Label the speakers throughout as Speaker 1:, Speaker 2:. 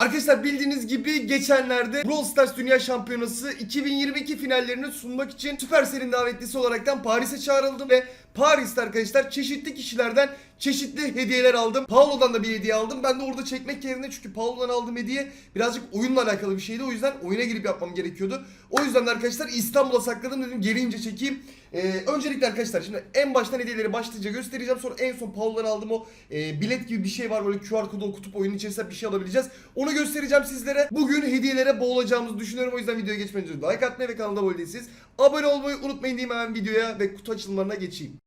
Speaker 1: Arkadaşlar bildiğiniz gibi geçenlerde Brawl Stars Dünya Şampiyonası 2022 finallerini sunmak için Supercell'in davetlisi olaraktan Paris'e çağrıldım ve Paris'te arkadaşlar çeşitli kişilerden çeşitli hediyeler aldım. Paolo'dan da bir hediye aldım. Ben de orada çekmek yerine çünkü Paolo'dan aldığım hediye birazcık oyunla alakalı bir şeydi. O yüzden oyuna girip yapmam gerekiyordu. O yüzden de arkadaşlar İstanbul'a sakladım dedim gelince çekeyim. Ee, öncelikle arkadaşlar şimdi en baştan hediyeleri başlayınca göstereceğim. Sonra en son Paolo'dan aldığım o e, bilet gibi bir şey var. Böyle QR kodu okutup oyunun içerisinde bir şey alabileceğiz. Onu göstereceğim sizlere. Bugün hediyelere boğulacağımızı düşünüyorum. O yüzden videoya geçmeden önce like atmayı ve kanalda abone değilseniz abone olmayı unutmayın diyeyim hemen videoya ve kutu açılımlarına geçeyim.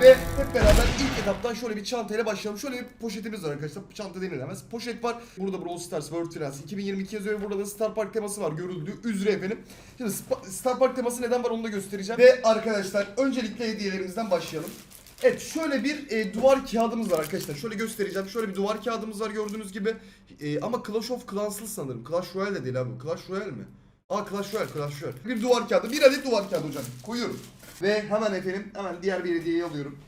Speaker 1: Ve hep beraber ilk etaptan şöyle bir çantayla başlayalım. Şöyle bir poşetimiz var arkadaşlar. Çanta denilemez. Poşet var. Burada Brawl Stars World Finals 2022 yazıyor. Burada da Star Park teması var. Görüldüğü üzere efendim. Şimdi Star Park teması neden var onu da göstereceğim. Ve arkadaşlar öncelikle hediyelerimizden başlayalım. Evet şöyle bir e, duvar kağıdımız var arkadaşlar. Şöyle göstereceğim. Şöyle bir duvar kağıdımız var gördüğünüz gibi. E, ama Clash of Clans'lı sanırım. Clash Royale de değil abi. Clash Royale mi? Aa Clash Royale, Clash Royale. Bir duvar kağıdı. Bir adet duvar kağıdı hocam. Koyuyorum. Ve hemen efendim hemen diğer bir hediyeyi alıyorum.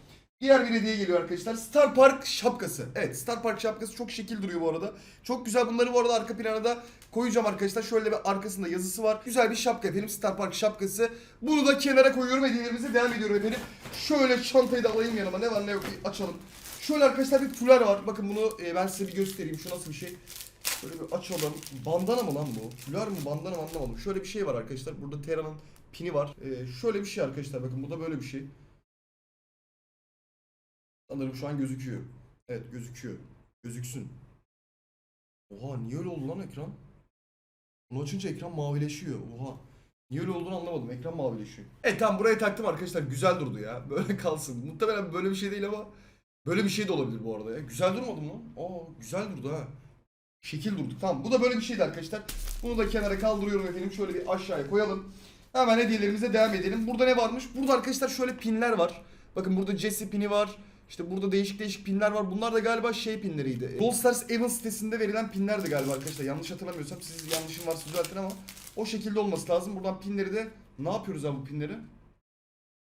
Speaker 1: Diğer bir hediye geliyor arkadaşlar. Star Park şapkası. Evet Star Park şapkası çok şekil duruyor bu arada. Çok güzel bunları bu arada arka plana da koyacağım arkadaşlar. Şöyle bir arkasında yazısı var. Güzel bir şapka efendim Star Park şapkası. Bunu da kenara koyuyorum hediyelerimize devam ediyorum efendim. Şöyle çantayı da alayım yanıma ne var ne yok açalım. Şöyle arkadaşlar bir fular var. Bakın bunu e, ben size bir göstereyim. Şu nasıl bir şey. Şöyle bir açalım. Bandana mı lan bu? Fular mı bandana mı anlamadım. Şöyle bir şey var arkadaşlar. Burada Terra'nın pini var. E, şöyle bir şey arkadaşlar bakın bu da böyle bir şey. Sanırım şu an gözüküyor. Evet gözüküyor. Gözüksün. Oha niye öyle oldu lan ekran? Bunu açınca ekran mavileşiyor. Oha. Niye öyle olduğunu anlamadım. Ekran mavileşiyor. Evet tamam buraya taktım arkadaşlar. Güzel durdu ya. Böyle kalsın. Muhtemelen böyle bir şey değil ama böyle bir şey de olabilir bu arada ya. Güzel durmadı mı lan? Aa güzel durdu ha. Şekil durdu. Tamam bu da böyle bir şeydi arkadaşlar. Bunu da kenara kaldırıyorum efendim. Şöyle bir aşağıya koyalım. Hemen hediyelerimize devam edelim. Burada ne varmış? Burada arkadaşlar şöyle pinler var. Bakın burada Jesse pini var. İşte burada değişik değişik pinler var. Bunlar da galiba şey pinleriydi. Brawl Stars Event sitesinde verilen pinlerdi galiba arkadaşlar. Yanlış hatırlamıyorsam siz yanlışım varsa düzeltin ama o şekilde olması lazım. Buradan pinleri de ne yapıyoruz abi bu pinleri?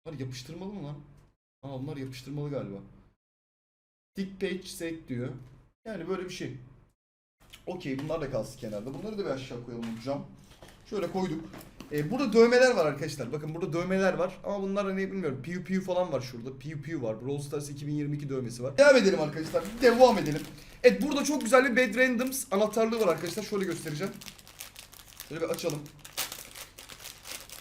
Speaker 1: Bunlar yapıştırmalı mı lan? Aa bunlar yapıştırmalı galiba. Stick page set diyor. Yani böyle bir şey. Okey bunlar da kalsın kenarda. Bunları da bir aşağı koyalım hocam. Şöyle koyduk. E, burada dövmeler var arkadaşlar. Bakın burada dövmeler var. Ama bunlar ne bilmiyorum. Piu Piu falan var şurada. Piu Piu var. Brawl Stars 2022 dövmesi var. Devam edelim arkadaşlar. Devam edelim. Evet burada çok güzel bir Bad Randoms anahtarlığı var arkadaşlar. Şöyle göstereceğim. Şöyle bir açalım.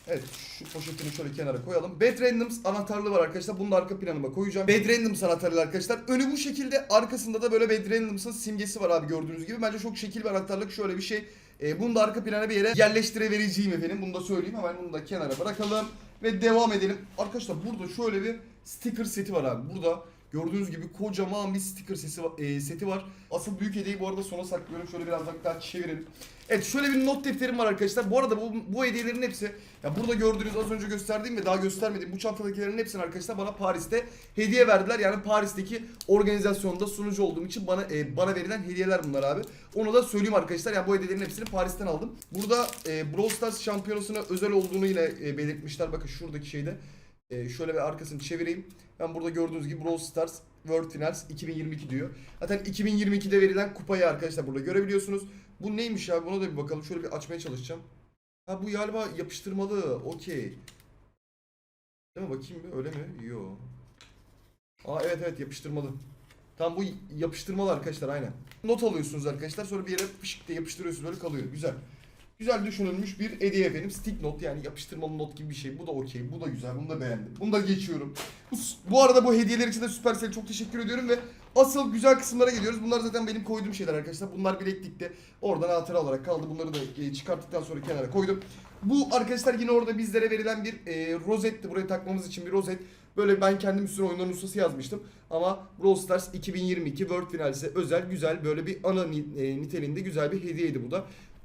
Speaker 1: Evet şu poşetini şöyle kenara koyalım. Bad Randoms anahtarlığı var arkadaşlar. Bunu da arka planıma koyacağım. Bad Randoms anahtarlığı arkadaşlar. Önü bu şekilde. Arkasında da böyle Bad Randoms'ın simgesi var abi gördüğünüz gibi. Bence çok şekil bir anahtarlık. Şöyle bir şey. E, bunu da arka plana bir yere yerleştirevereceğim efendim. Bunu da söyleyeyim. Hemen bunu da kenara bırakalım. Ve devam edelim. Arkadaşlar burada şöyle bir sticker seti var abi. Burada gördüğünüz gibi kocaman bir sticker sesi, e, seti var. Asıl büyük hediyeyi bu arada sona saklıyorum. Şöyle biraz daha çevirelim. Evet şöyle bir not defterim var arkadaşlar. Bu arada bu, bu hediyelerin hepsi ya burada gördüğünüz az önce gösterdiğim ve daha göstermediğim bu çantadakilerin hepsini arkadaşlar bana Paris'te hediye verdiler. Yani Paris'teki organizasyonda sunucu olduğum için bana e, bana verilen hediyeler bunlar abi. Onu da söyleyeyim arkadaşlar. Yani bu hediyelerin hepsini Paris'ten aldım. Burada e, Brawl Stars şampiyonasına özel olduğunu yine e, belirtmişler. Bakın şuradaki şeyde. E, şöyle bir arkasını çevireyim. Ben burada gördüğünüz gibi Brawl Stars World Finals 2022 diyor. Zaten 2022'de verilen kupayı arkadaşlar burada görebiliyorsunuz. Bu neymiş ya? Buna da bir bakalım. Şöyle bir açmaya çalışacağım. Ha bu galiba yapıştırmalı. Okey. Değil mi? Bakayım bir. Öyle mi? Yo. Aa evet evet yapıştırmalı. Tam bu yapıştırmalı arkadaşlar aynen. Not alıyorsunuz arkadaşlar. Sonra bir yere pışık diye yapıştırıyorsunuz. Böyle kalıyor. Güzel. Güzel düşünülmüş bir hediye efendim. Stick not yani yapıştırmalı not gibi bir şey. Bu da okey. Bu da güzel. Bunu da beğendim. Bunu da geçiyorum. Bu, bu arada bu hediyeler için de Supercell'e çok teşekkür ediyorum ve asıl güzel kısımlara geliyoruz. Bunlar zaten benim koyduğum şeyler arkadaşlar. Bunlar bileklikte. Oradan hatıra olarak kaldı. Bunları da e, çıkarttıktan sonra kenara koydum. Bu arkadaşlar yine orada bizlere verilen bir e, rozetti. Buraya takmamız için bir rozet. Böyle ben kendim üstüne oyunların ustası yazmıştım. Ama Brawl Stars 2022 World Finals'e özel güzel böyle bir ana e, niteliğinde güzel bir hediyeydi bu da.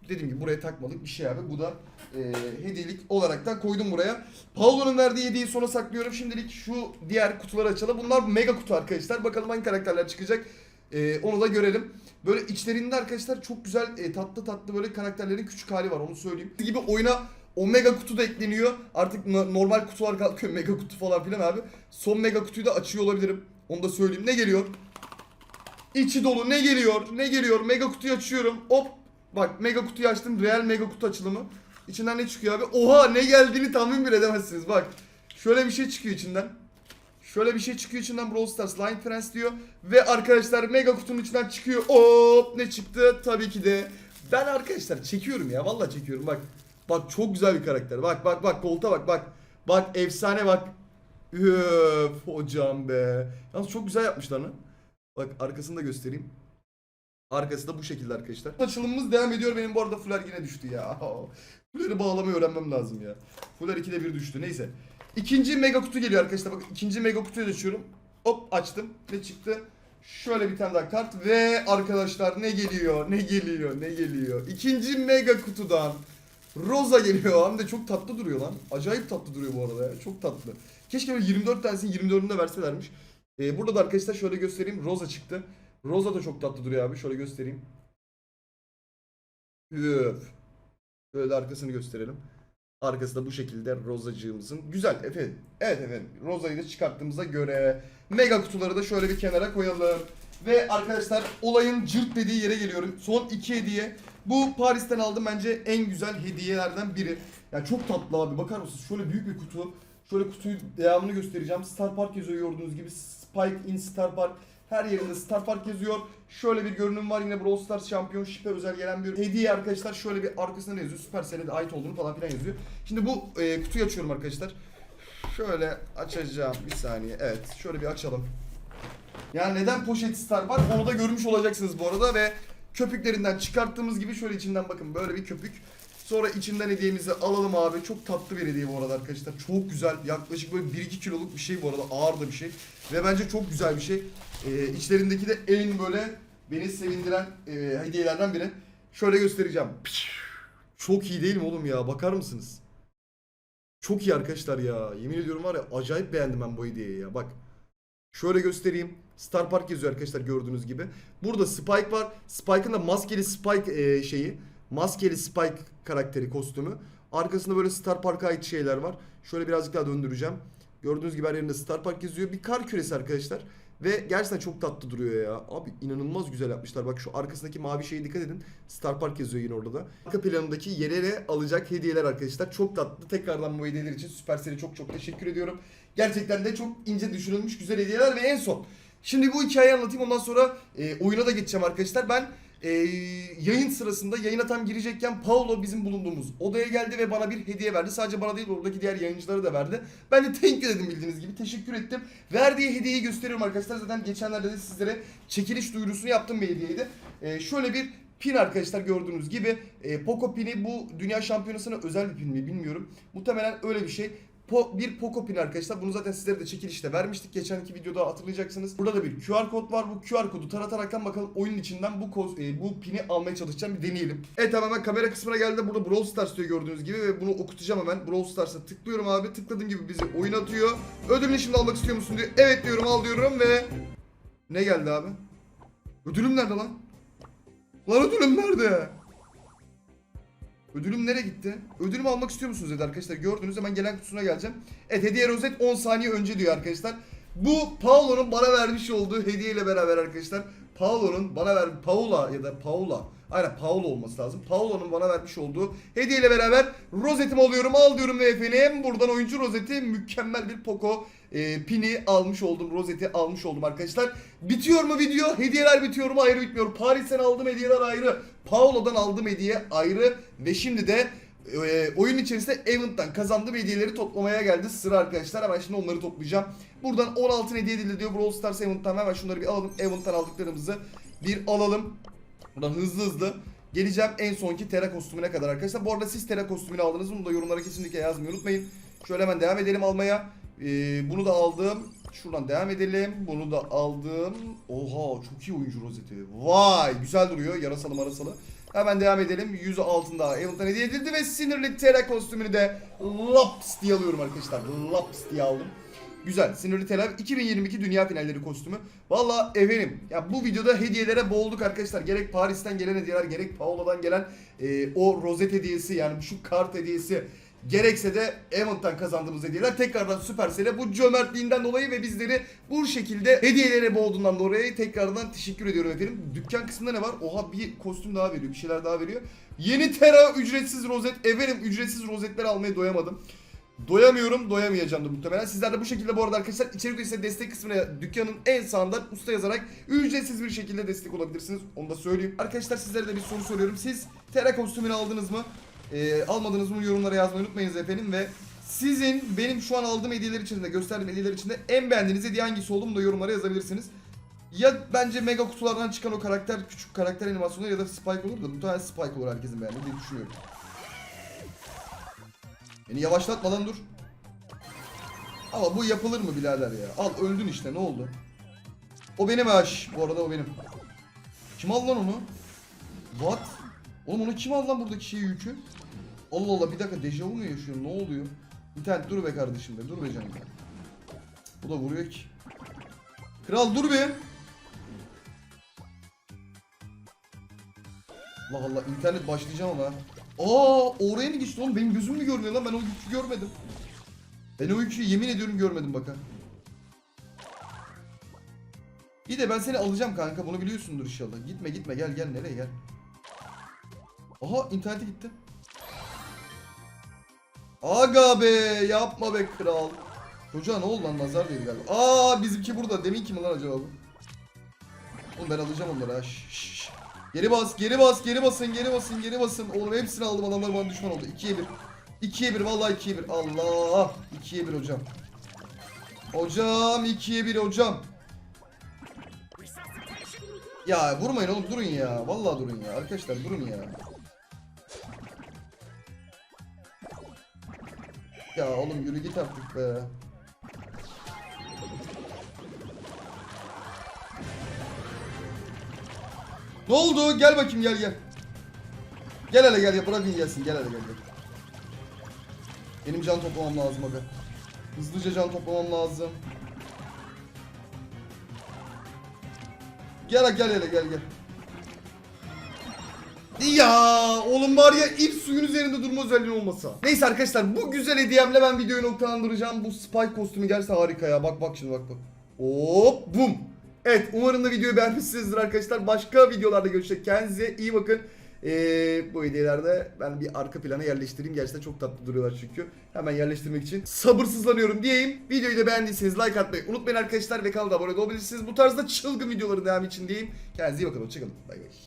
Speaker 1: Dediğim gibi buraya takmalık bir şey abi. Bu da e, hediyelik olaraktan koydum buraya. Paolo'nun verdiği hediyeyi sona saklıyorum. Şimdilik şu diğer kutuları açalım. Bunlar mega kutu arkadaşlar. Bakalım hangi karakterler çıkacak. E, onu da görelim. Böyle içlerinde arkadaşlar çok güzel e, tatlı tatlı böyle karakterlerin küçük hali var onu söyleyeyim. gibi oyuna o mega kutu da ekleniyor. Artık no- normal kutular kalkıyor mega kutu falan filan abi. Son mega kutuyu da açıyor olabilirim. Onu da söyleyeyim. Ne geliyor? İçi dolu ne geliyor? Ne geliyor? Mega kutuyu açıyorum. Hop. Bak mega kutuyu açtım. Real mega kutu açılımı. İçinden ne çıkıyor abi? Oha ne geldiğini tahmin bile edemezsiniz. Bak. Şöyle bir şey çıkıyor içinden. Şöyle bir şey çıkıyor içinden Brawl Stars Line Friends diyor. Ve arkadaşlar mega kutunun içinden çıkıyor. Hop ne çıktı? Tabii ki de ben arkadaşlar çekiyorum ya. Vallahi çekiyorum bak. Bak çok güzel bir karakter. Bak bak bak kolta bak bak. Bak efsane bak. Üf hocam be. Yalnız çok güzel yapmışlar lan. Bak arkasını da göstereyim. Arkası da bu şekilde arkadaşlar. Açılımımız devam ediyor. Benim bu arada Fuller yine düştü ya. Fuller'i bağlamayı öğrenmem lazım ya. Fuller 2'de 1 düştü. Neyse. İkinci mega kutu geliyor arkadaşlar. Bakın ikinci mega kutuyu açıyorum. Hop açtım. Ne çıktı? Şöyle bir tane daha kart ve arkadaşlar ne geliyor? Ne geliyor? Ne geliyor? İkinci mega kutudan Rosa geliyor. Hem de çok tatlı duruyor lan. Acayip tatlı duruyor bu arada ya. Çok tatlı. Keşke böyle 24 tanesini 24'ünü de verselermiş. Ee, burada da arkadaşlar şöyle göstereyim. Rosa çıktı. Rosa da çok tatlı duruyor abi. Şöyle göstereyim. Üf. Şöyle de arkasını gösterelim. Arkası da bu şekilde Rosacığımızın. Güzel efendim. Evet efendim. Rosa'yı da çıkarttığımıza göre mega kutuları da şöyle bir kenara koyalım. Ve arkadaşlar olayın cırt dediği yere geliyorum. Son iki hediye. Bu Paris'ten aldım bence en güzel hediyelerden biri. Ya çok tatlı abi bakar mısınız? Şöyle büyük bir kutu. Şöyle kutuyu devamını göstereceğim. Star Park yazıyor gördüğünüz gibi. Spike in Star Park. Her yerinde Star Park yazıyor. Şöyle bir görünüm var yine Brawl Stars Championship'e özel gelen bir hediye arkadaşlar. Şöyle bir arkasında ne yazıyor? Supercell'e de ait olduğunu falan filan yazıyor. Şimdi bu e, kutuyu açıyorum arkadaşlar. Şöyle açacağım bir saniye. Evet şöyle bir açalım. Yani neden poşet Star Park onu da görmüş olacaksınız bu arada ve köpüklerinden çıkarttığımız gibi şöyle içinden bakın böyle bir köpük. Sonra içinden hediyemizi alalım abi. Çok tatlı bir hediye bu arada arkadaşlar. Çok güzel. Yaklaşık böyle 1-2 kiloluk bir şey bu arada. Ağır da bir şey. Ve bence çok güzel bir şey. Ee, içlerindeki de en böyle beni sevindiren e, hediyelerden biri. Şöyle göstereceğim. Çok iyi değil mi oğlum ya? Bakar mısınız? Çok iyi arkadaşlar ya. Yemin ediyorum var ya acayip beğendim ben bu hediyeyi ya. Bak. Şöyle göstereyim. Star Park yazıyor arkadaşlar gördüğünüz gibi. Burada Spike var. Spike'ın da maskeli Spike e, şeyi. Maskeli Spike karakteri kostümü. Arkasında böyle Star Park'a ait şeyler var. Şöyle birazcık daha döndüreceğim. Gördüğünüz gibi her yerinde Star Park yazıyor. Bir kar küresi arkadaşlar. Ve gerçekten çok tatlı duruyor ya. Abi inanılmaz güzel yapmışlar. Bak şu arkasındaki mavi şeye dikkat edin. Star Park yazıyor yine orada da. Arka planındaki yerlere alacak hediyeler arkadaşlar. Çok tatlı. Tekrardan bu hediyeler için Supercell'e çok çok teşekkür ediyorum. Gerçekten de çok ince düşünülmüş güzel hediyeler ve en son. Şimdi bu hikayeyi anlatayım ondan sonra e, oyuna da geçeceğim arkadaşlar. Ben e, yayın sırasında yayına tam girecekken Paulo bizim bulunduğumuz odaya geldi ve bana bir hediye verdi. Sadece bana değil oradaki diğer yayıncıları da verdi. Ben de thank you dedim bildiğiniz gibi. Teşekkür ettim. Verdiği hediyeyi gösteriyorum arkadaşlar. Zaten geçenlerde de sizlere çekiliş duyurusunu yaptığım bir hediyeydi. E, şöyle bir pin arkadaşlar gördüğünüz gibi. E, Poco pini bu dünya şampiyonasına özel bir pin mi bilmiyorum. Muhtemelen öyle bir şey. Po, bir Poco pin arkadaşlar. Bunu zaten sizlere de çekilişte vermiştik. Geçenki videoda hatırlayacaksınız. Burada da bir QR kod var. Bu QR kodu tarataraktan bakalım oyunun içinden bu e, bu pini almaya çalışacağım. Bir deneyelim. Evet tamam ben kamera kısmına geldi. Burada Brawl Stars diyor gördüğünüz gibi ve bunu okutacağım hemen. Brawl Stars'a tıklıyorum abi. Tıkladığım gibi bizi oyun atıyor. Ödülünü şimdi almak istiyor musun diyor. Evet diyorum al diyorum ve ne geldi abi? Ödülüm nerede lan? Lan ödülüm nerede? Ödülüm nereye gitti? Ödülümü almak istiyor musunuz dedi arkadaşlar. Gördünüz hemen gelen kutusuna geleceğim. Evet hediye rozet 10 saniye önce diyor arkadaşlar. Bu Paolo'nun bana vermiş olduğu hediyeyle beraber arkadaşlar. Paolo'nun bana ver Paula ya da Paula. Aynen Paolo olması lazım. Paolo'nun bana vermiş olduğu hediyeyle beraber rozetimi alıyorum. Al diyorum ve efendim buradan oyuncu rozeti mükemmel bir Poco e, pini almış oldum. Rozeti almış oldum arkadaşlar. Bitiyor mu video? Hediyeler bitiyor mu? Ayrı bitmiyor. Paris'ten aldığım hediyeler ayrı. Paolo'dan aldığım hediye ayrı. Ve şimdi de e, oyun içerisinde Event'tan kazandığım hediyeleri toplamaya geldi sıra arkadaşlar. Hemen şimdi onları toplayacağım. Buradan 16 hediye edildi diyor Brawl Stars Event'tan. Hemen şunları bir alalım. Event'tan aldıklarımızı bir alalım. Buradan hızlı hızlı geleceğim en sonki Tera kostümüne kadar arkadaşlar. Bu arada siz Tera kostümünü aldınız mı? Bunu da yorumlara kesinlikle yazmayı unutmayın. Şöyle hemen devam edelim almaya. Ee, bunu da aldım. Şuradan devam edelim. Bunu da aldım. Oha çok iyi oyuncu rozeti. Vay güzel duruyor. Yarasalı marasalı. Hemen devam edelim. 100 altında Evelyn'dan hediye edildi ve sinirli Tera kostümünü de laps diye alıyorum arkadaşlar. Laps diye aldım. Güzel. Sinirli Tel Aviv 2022 Dünya Finalleri kostümü. Valla efendim ya bu videoda hediyelere boğulduk arkadaşlar. Gerek Paris'ten gelen hediyeler gerek Paolo'dan gelen e, o rozet hediyesi yani şu kart hediyesi gerekse de Event'tan kazandığımız hediyeler tekrardan Supercell'e bu cömertliğinden dolayı ve bizleri bu şekilde hediyelere boğduğundan dolayı tekrardan teşekkür ediyorum efendim. Dükkan kısmında ne var? Oha bir kostüm daha veriyor, bir şeyler daha veriyor. Yeni Terra ücretsiz rozet. Efendim ücretsiz rozetleri almaya doyamadım. Doyamıyorum, doyamayacağım da muhtemelen. Sizler de bu şekilde bu arada arkadaşlar içerik ise destek kısmına dükkanın en sağından usta yazarak ücretsiz bir şekilde destek olabilirsiniz. Onu da söyleyeyim. Arkadaşlar sizlere de bir soru soruyorum. Siz Terra kostümünü aldınız mı? Ee, almadınız mı yorumlara yazmayı unutmayınız efendim ve sizin benim şu an aldığım hediyeler içinde gösterdiğim hediyeler içinde en beğendiğiniz hediye hangisi oldu bunu da yorumlara yazabilirsiniz. Ya bence mega kutulardan çıkan o karakter küçük karakter animasyonu ya da Spike olur da muhtemelen Spike olur herkesin beğendiği diye düşünüyorum. Beni yavaşlatma lan dur. Ama bu yapılır mı birader ya? Al öldün işte ne oldu? O benim aş. Bu arada o benim. Kim aldı lan onu? What? Oğlum onu kim aldı lan buradaki şeyi yükü? Allah Allah bir dakika dejavu mu yaşıyor? Ne oluyor? İnternet dur be kardeşim be. Dur be canım. Bu da vuruyor ki. Kral dur be. Allah Allah internet başlayacağım ama. Aa oraya mı geçti oğlum? Benim gözüm mü görmüyor lan? Ben o yükü görmedim. Ben o yükü yemin ediyorum görmedim bakın. İyi de ben seni alacağım kanka bunu biliyorsundur inşallah. Gitme gitme gel gel nereye gel. Aha internete gitti. Aga be yapma be kral. Çocuğa ne oldu lan nazar değil galiba. Aa bizimki burada. Demin kim lan acaba bu? Oğlum ben alacağım onları ha. Şş, şş. Geri bas, geri bas, geri basın, geri basın, geri basın. Oğlum hepsini aldım adamlar bana düşman oldu. 2'ye 1. 2'ye 1 vallahi 2'ye 1. Allah. 2'ye 1 hocam. Hocam 2'ye 1 hocam. Ya vurmayın oğlum durun ya. Vallahi durun ya. Arkadaşlar durun ya. Ya oğlum yürü git artık be. Ne oldu? Gel bakayım gel gel. Gel hele gel ya bırakın gelsin gel hele gel gel. Benim can toplamam lazım abi. Hızlıca can toplamam lazım. Gel gel hele gel gel. Ya oğlum var ya ip suyun üzerinde durma özelliği olmasa. Neyse arkadaşlar bu güzel hediyemle ben videoyu noktalandıracağım. Bu Spike kostümü gerçekten harika ya. Bak bak şimdi bak bak. Hop bum. Evet umarım da videoyu beğenmişsinizdir arkadaşlar. Başka videolarda görüşecek. Kendinize iyi bakın. Ee, bu hediyelerde ben bir arka plana yerleştireyim. Gerçekten çok tatlı duruyorlar çünkü. Hemen yerleştirmek için sabırsızlanıyorum diyeyim. Videoyu da beğendiyseniz like atmayı unutmayın arkadaşlar ve kanala abone olabilirsiniz. Bu tarzda çılgın videoların devamı için diyeyim. Kendinize iyi bakın. Hoşçakalın. Bay bay.